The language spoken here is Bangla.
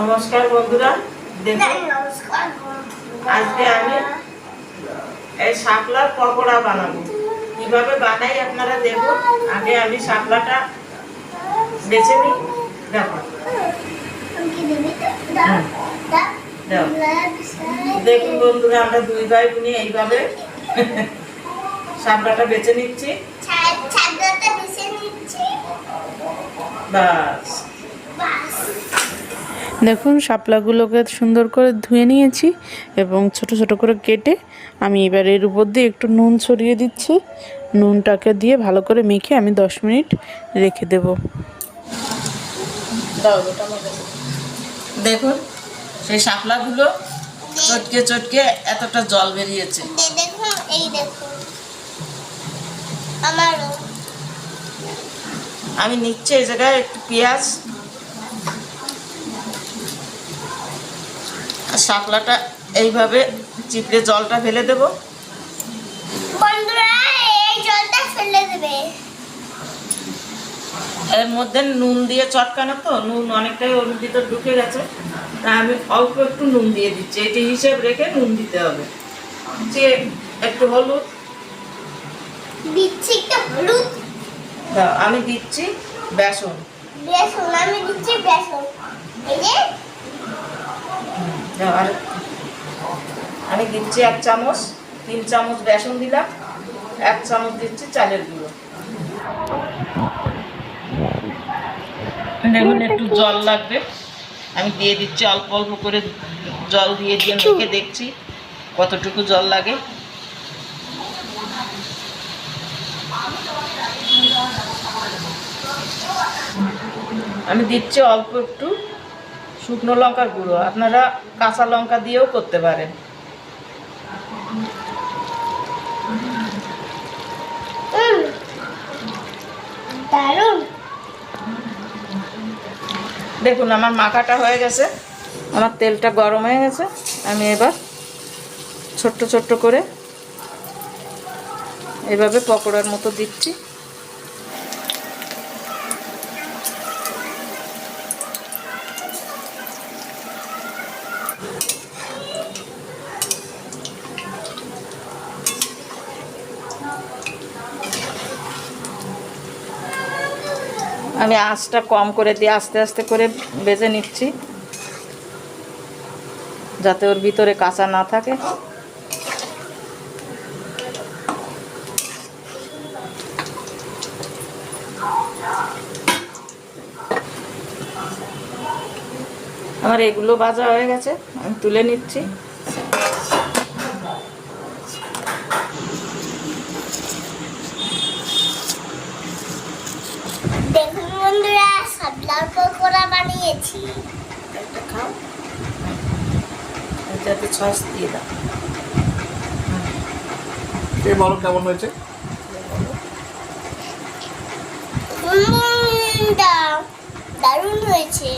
নমস্কার বন্ধুরা দেখুন আজকে আমি এই শাপলার পকোড়া বানাবো। কীভাবে বানাই আপনারা দেখুন আগে আমি শাপলাটা বেছে নিই। দেখো। দেখুন বন্ধুরা আমরা দুই ভাই বোনে এইভাবে শাপলাটা বেছে নিচ্ছি। বাস। দেখুন শাপলাগুলোকে সুন্দর করে ধুয়ে নিয়েছি এবং ছোট ছোট করে কেটে আমি এবার এর উপর দিয়ে একটু নুন ছড়িয়ে দিচ্ছি। নুনটাকে দিয়ে ভালো করে মেখে আমি দশ মিনিট রেখে দেব। দেখুন সেই শাপলাগুলো চটকে চটকে এতটা জল বেরিয়েছে। দেখুন এই দেখুন আমারও। আমি নিচ্ছি এই জায়গায় একটু পেঁয়াজ শাপলাটা এইভাবে চিপড়ে জলটা ফেলে দেব। বন্ধুরা এই জলটা ফেলে দেবে। এর মধ্যে নুন দিয়ে চটকানো তো নুন অনেকটাই ওর ভিতর ঢুকে গেছে। তা আমি অল্প একটু নুন দিয়ে দিচ্ছি। এটি হিসেব রেখে নুন দিতে হবে। যে একটু হলুদ। দিচ্ছি একটু হলুদ। আমি দিচ্ছি বেসন। বেসন আমি দিচ্ছি বেসন এই যে দাও, আর আমি দিচ্ছি এক চামচ তিন চামচ বেসন দিলাম এক চামচ দিচ্ছি চালের গুঁড়ো। দেখুন একটু জল লাগবে। আমি দিয়ে দিচ্ছি অল্প অল্প করে জল দিয়ে দিয়ে মেখে দেখছি কতটুকু জল লাগে। আমি দিচ্ছি অল্প একটু। শুকনো লঙ্কার গুঁড়ো। আপনারা কাঁচা লঙ্কা দিয়েও করতে পারেন। দেখুন আমার মাখাটা হয়ে গেছে। আমার তেলটা গরম হয়ে গেছে। আমি এবার ছোট্ট ছোট্ট করে এভাবে পকোড়ার মতো দিচ্ছি। আমি আঁচটা কম করে দিয়ে আস্তে আস্তে করে বেজে নিচ্ছি। যাতে ওর ভিতরে কাঁচা না থাকে। আমার এগুলো ভাজা হয়ে গেছে, আমি তুলে নিচ্ছি দেখুন সাবলার পকোড়া বানিয়েছি। একটা খাও। এটাতে সস দিয়ে দাও। কে বলো কেমন হয়েছে? দারুণ হয়েছে।